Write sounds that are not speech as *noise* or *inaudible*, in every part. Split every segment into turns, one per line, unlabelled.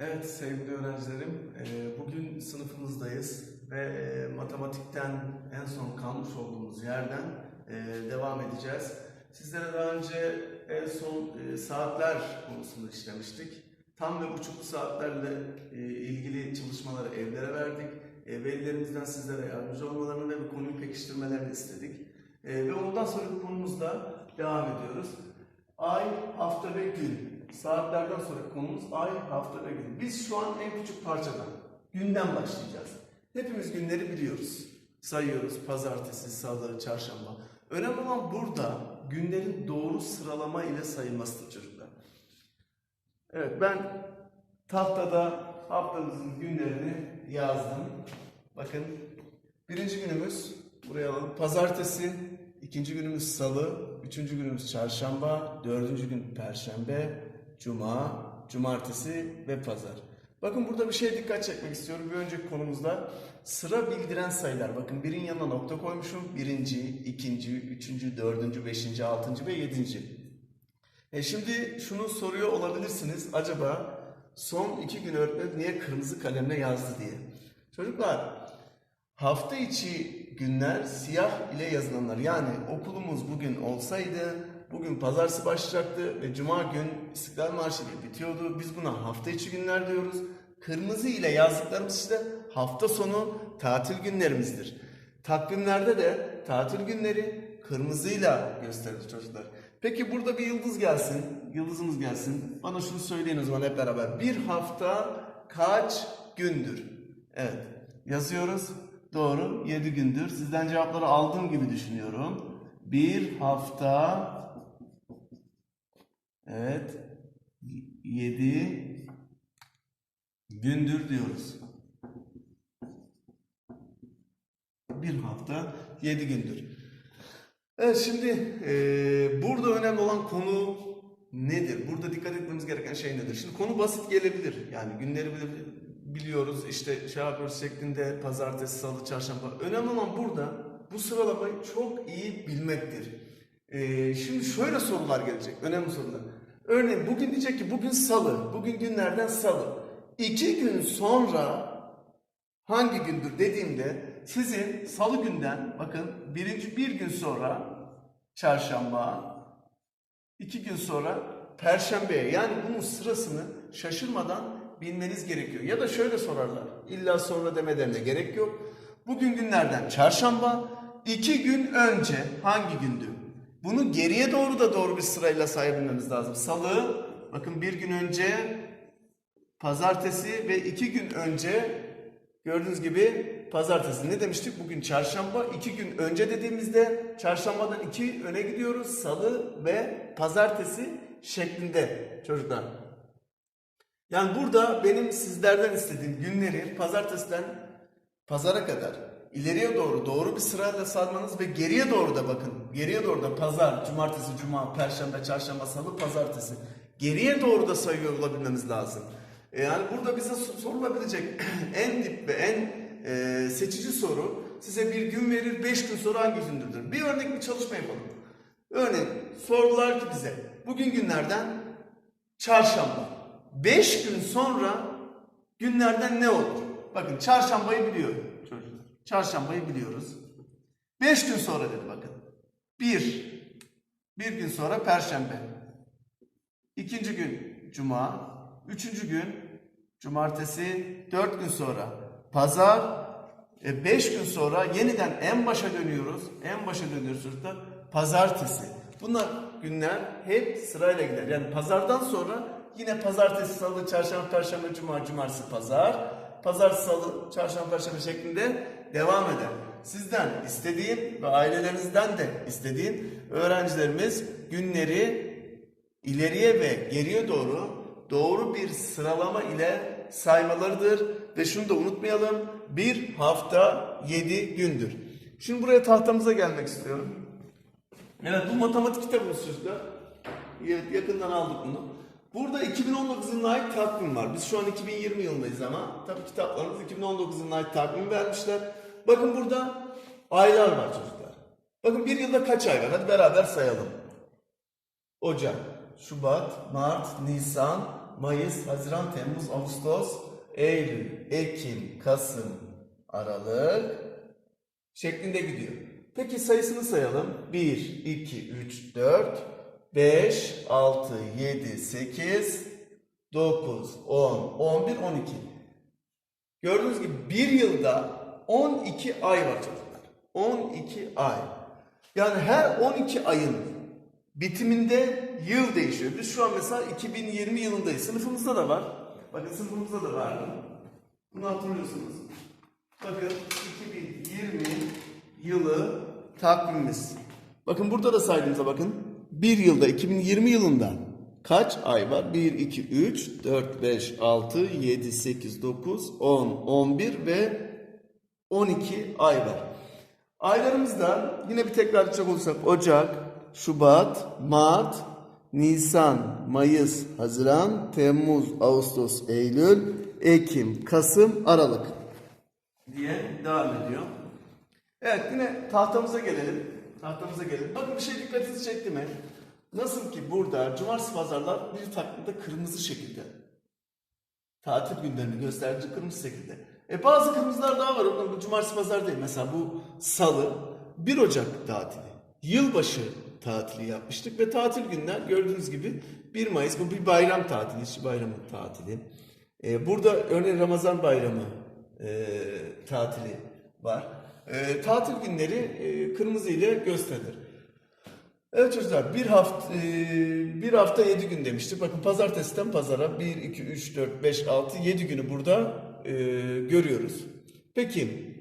Evet sevgili öğrencilerim, e, bugün sınıfımızdayız ve e, matematikten en son kalmış olduğumuz yerden e, devam edeceğiz. Sizlere daha önce en son saatler konusunu işlemiştik. Tam ve buçuklu saatlerle ilgili çalışmaları evlere verdik. Velilerimizden sizlere yardımcı olmalarını ve bu konuyu pekiştirmelerini istedik. Ve ondan sonraki konumuzda devam ediyoruz. Ay, hafta ve gün. Saatlerden sonra konumuz ay, hafta ve gün. Biz şu an en küçük parçadan, günden başlayacağız. Hepimiz günleri biliyoruz. Sayıyoruz. Pazartesi, salı, çarşamba. Önemli olan burada günlerin doğru sıralama ile sayılmasıdır çocuklar. Evet ben tahtada haftamızın günlerini yazdım. Bakın birinci günümüz buraya alalım. Pazartesi, ikinci günümüz salı, üçüncü günümüz çarşamba, dördüncü gün perşembe, cuma, cumartesi ve pazar. Bakın burada bir şeye dikkat çekmek istiyorum. Bir önceki konumuzda sıra bildiren sayılar. Bakın birin yanına nokta koymuşum. Birinci, ikinci, üçüncü, dördüncü, beşinci, altıncı ve yedinci. E şimdi şunu soruyor olabilirsiniz. Acaba son iki gün öğretmen niye kırmızı kalemle yazdı diye. Çocuklar hafta içi günler siyah ile yazılanlar. Yani okulumuz bugün olsaydı bugün pazartesi başlayacaktı ve cuma gün İstiklal Marşı ile bitiyordu. Biz buna hafta içi günler diyoruz. Kırmızı ile yazdıklarımız işte hafta sonu tatil günlerimizdir. Takvimlerde de tatil günleri kırmızıyla gösterilir çocuklar. Peki burada bir yıldız gelsin. Yıldızımız gelsin. Bana şunu söyleyin o zaman hep beraber. Bir hafta kaç gündür? Evet. Yazıyoruz. Doğru. 7 gündür. Sizden cevapları aldığım gibi düşünüyorum. Bir hafta Evet. 7 gündür diyoruz. Bir hafta 7 gündür. Evet şimdi eee, burada önemli olan konu nedir? Burada dikkat etmemiz gereken şey nedir? Şimdi konu basit gelebilir. Yani günleri biliyoruz işte şey yapıyoruz şeklinde pazartesi, salı, çarşamba. Önemli olan burada bu sıralamayı çok iyi bilmektir. Eee, şimdi şöyle sorular gelecek. Önemli sorular. Örneğin bugün diyecek ki bugün salı. Bugün günlerden salı. İki gün sonra hangi gündür dediğimde sizin salı günden bakın birinci bir gün sonra çarşamba iki gün sonra perşembeye yani bunun sırasını şaşırmadan bilmeniz gerekiyor. Ya da şöyle sorarlar illa sonra demelerine gerek yok. Bugün günlerden çarşamba iki gün önce hangi gündü? Bunu geriye doğru da doğru bir sırayla sayabilmemiz lazım. Salı bakın bir gün önce pazartesi ve iki gün önce gördüğünüz gibi pazartesi ne demiştik? Bugün çarşamba iki gün önce dediğimizde çarşambadan iki öne gidiyoruz. Salı ve pazartesi şeklinde çocuklar. Yani burada benim sizlerden istediğim günleri pazartesiden pazara kadar ileriye doğru doğru bir sırayla sarmanız ve geriye doğru da bakın. Geriye doğru da pazar, cumartesi, cuma, perşembe, çarşamba, salı, pazartesi. Geriye doğru da sayıyor olabilmemiz lazım. E Yani burada bize so- sorulabilecek *clears throat* en dip ve en e, seçici soru size bir gün verir, beş gün sonra hangi gündür? Bir örnek bir çalışma yapalım. Örneğin sordular ki bize bugün günlerden çarşamba. Beş gün sonra günlerden ne olur? Bakın çarşambayı biliyor çocuklar. Çarşambayı biliyoruz. Beş gün sonra dedi bakın. Bir. Bir gün sonra perşembe. İkinci gün cuma. Üçüncü gün cumartesi. Dört gün sonra pazar. E, beş gün sonra yeniden en başa dönüyoruz. En başa dönüyoruz çocuklar. Pazartesi. Bunlar günler hep sırayla gider. Yani pazardan sonra yine pazartesi, salı, çarşamba, perşembe, cuma, cumartesi, pazar. Pazar, salı, çarşamba, perşembe şeklinde devam eder. Sizden istediğim ve ailelerinizden de istediğim öğrencilerimiz günleri ileriye ve geriye doğru doğru bir sıralama ile saymalarıdır. Ve şunu da unutmayalım. Bir hafta yedi gündür. Şimdi buraya tahtamıza gelmek istiyorum. Evet bu matematik kitabımız çocuklar. Evet, yakından aldık bunu. Burada 2019 yılına ait takvim var. Biz şu an 2020 yılındayız ama tabii kitaplarımız 2019 yılına ait takvim vermişler. Bakın burada aylar var çocuklar. Bakın bir yılda kaç ay var? Hadi beraber sayalım. Ocak, Şubat, Mart, Nisan, Mayıs, Haziran, Temmuz, Ağustos, Eylül, Ekim, Kasım, Aralık şeklinde gidiyor. Peki sayısını sayalım. 1, 2, 3, 4, 5, 6, 7, 8, 9, 10, 11, 12. Gördüğünüz gibi bir yılda 12 ay var çocuklar. 12 ay. Yani her 12 ayın bitiminde yıl değişiyor. Biz şu an mesela 2020 yılındayız. Sınıfımızda da var. Bakın sınıfımızda da var. Bunu hatırlıyorsunuz. Bakın 2020 yılı takvimimiz. Bakın burada da saydığımıza bakın. Bir yılda 2020 yılında kaç ay var? 1, 2, 3, 4, 5, 6, 7, 8, 9, 10, 11 ve 12 ay var. Aylarımızda yine bir tekrar edecek olursak Ocak, Şubat, Mart, Nisan, Mayıs, Haziran, Temmuz, Ağustos, Eylül, Ekim, Kasım, Aralık diye devam ediyor. Evet yine tahtamıza gelelim. Tahtamıza gelelim. Bakın bir şey dikkatinizi çekti mi? Nasıl ki burada cumartesi pazarlar bir takvimde kırmızı şekilde. Tatil günlerini gösterici kırmızı şekilde. E bazı kırmızılar daha var. Onlar bu cumartesi pazar değil. Mesela bu salı 1 Ocak tatili. Yılbaşı tatili yapmıştık ve tatil günler gördüğünüz gibi 1 Mayıs bu bir bayram tatili, işçi bayramı tatili. E, burada örneğin Ramazan bayramı e, tatili var. E, tatil günleri e, kırmızı ile gösterilir. Evet çocuklar bir hafta e, bir hafta 7 gün demiştik. Bakın pazartesiden pazara 1 2 3 4 5 6 7 günü burada e, görüyoruz. Peki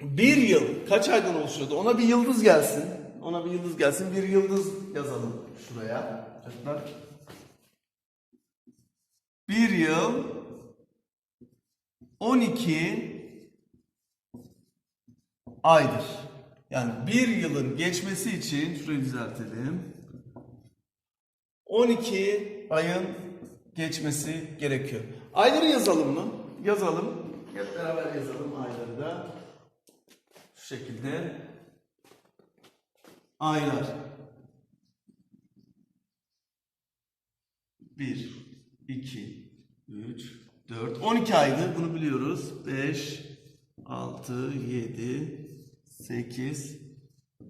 bir yıl kaç aydan oluşuyordu? Ona bir yıldız gelsin. Ona bir yıldız gelsin. Bir yıldız yazalım şuraya. Çocuklar. Bir yıl 12 aydır. Yani bir yılın geçmesi için şurayı düzeltelim. 12 ayın geçmesi gerekiyor. Ayları yazalım mı? Yazalım. Hep beraber yazalım ayları da. Şu şekilde. Aylar. 1, 2, 3, 4, 12 aydı. Bunu biliyoruz. 5, 6, 7, 8,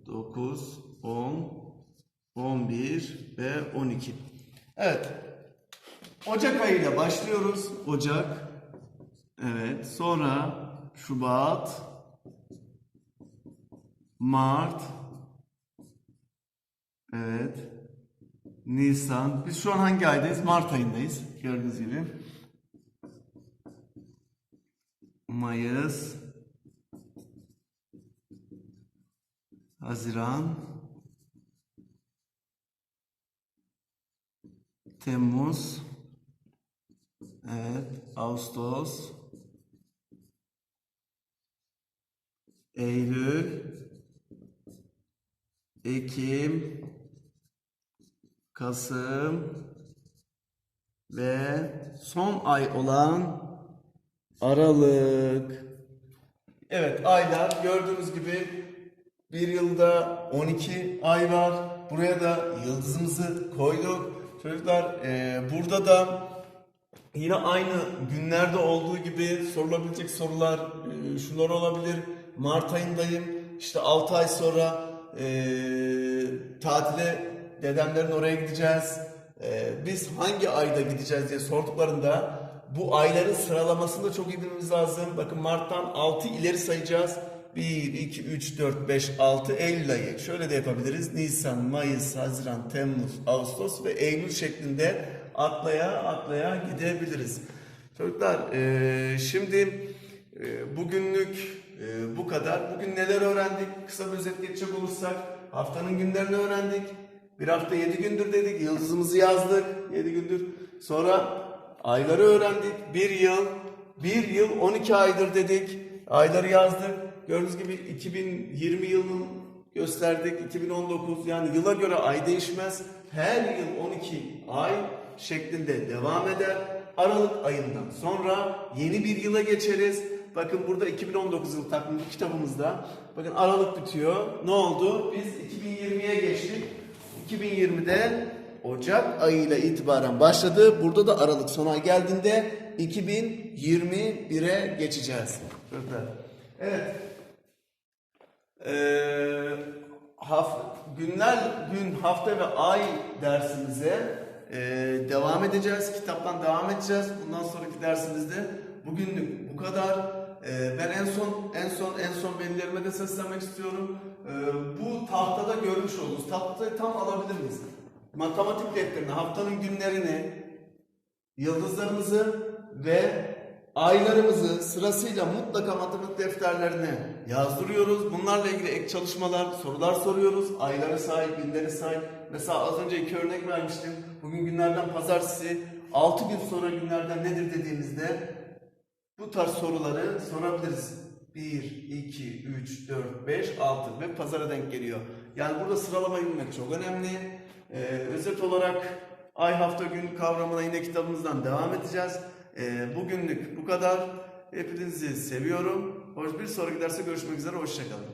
9, 10, 11 ve 12. Evet. Ocak ayıyla başlıyoruz. Ocak. Evet. Sonra Şubat, Mart, evet, Nisan. Biz şu an hangi aydayız? Mart ayındayız. Gördüğünüz gibi. Mayıs, Haziran, Temmuz, evet, Ağustos, Eylül, Ekim, Kasım ve son ay olan Aralık. Evet aylar gördüğünüz gibi bir yılda 12 ay var. Buraya da yıldızımızı koyduk. Çocuklar e, burada da yine aynı günlerde olduğu gibi sorulabilecek sorular e, şunlar olabilir. Mart ayındayım. İşte 6 ay sonra e, tatile dedemlerin oraya gideceğiz. E, biz hangi ayda gideceğiz diye sorduklarında bu ayların sıralamasını da çok iyi bilmemiz lazım. Bakın Mart'tan 6 ileri sayacağız. 1, 2, 3, 4, 5, 6 Eylül ayı. Şöyle de yapabiliriz. Nisan, Mayıs, Haziran, Temmuz, Ağustos ve Eylül şeklinde atlaya atlaya gidebiliriz. Çocuklar e, şimdi e, bugünlük e, bu kadar. Bugün neler öğrendik? Kısa bir özet geçecek olursak haftanın günlerini öğrendik. Bir hafta 7 gündür dedik. Yıldızımızı yazdık. 7 gündür. Sonra ayları öğrendik. Bir yıl, bir yıl 12 aydır dedik. Ayları yazdık. Gördüğünüz gibi 2020 yılının gösterdik. 2019 yani yıla göre ay değişmez. Her yıl 12 ay şeklinde devam eder. Aralık ayından sonra yeni bir yıla geçeriz. Bakın burada 2019 yıl takvimi kitabımızda. Bakın Aralık bitiyor. Ne oldu? Biz 2020'ye geçtik. 2020'de
Ocak ayıyla itibaren başladı. Burada da Aralık sona geldiğinde 2021'e geçeceğiz.
Evet. Haf, günler, gün, hafta ve ay dersimize ee, devam edeceğiz. Kitaptan devam edeceğiz. Bundan sonraki dersimizde bugünlük bu kadar. Ee, ben en son en son en son velilerime de seslenmek istiyorum. Ee, bu tahtada görmüş olduğunuz tahtayı tam alabilir miyiz? Matematik defterini, haftanın günlerini, yıldızlarımızı ve aylarımızı sırasıyla mutlaka matematik defterlerine yazdırıyoruz. Bunlarla ilgili ek çalışmalar, sorular soruyoruz. Ayları say, günleri say. Mesela az önce iki örnek vermiştim. Bugün günlerden pazartesi, 6 gün sonra günlerden nedir dediğimizde bu tarz soruları sorabiliriz. 1, 2, 3, 4, 5, 6 ve pazara denk geliyor. Yani burada sıralamayı bilmek çok önemli. Ee, özet olarak ay hafta gün kavramına yine kitabımızdan devam edeceğiz. Ee, bugünlük bu kadar. Hepinizi seviyorum. Hoş bir sonraki derste görüşmek üzere. Hoşçakalın.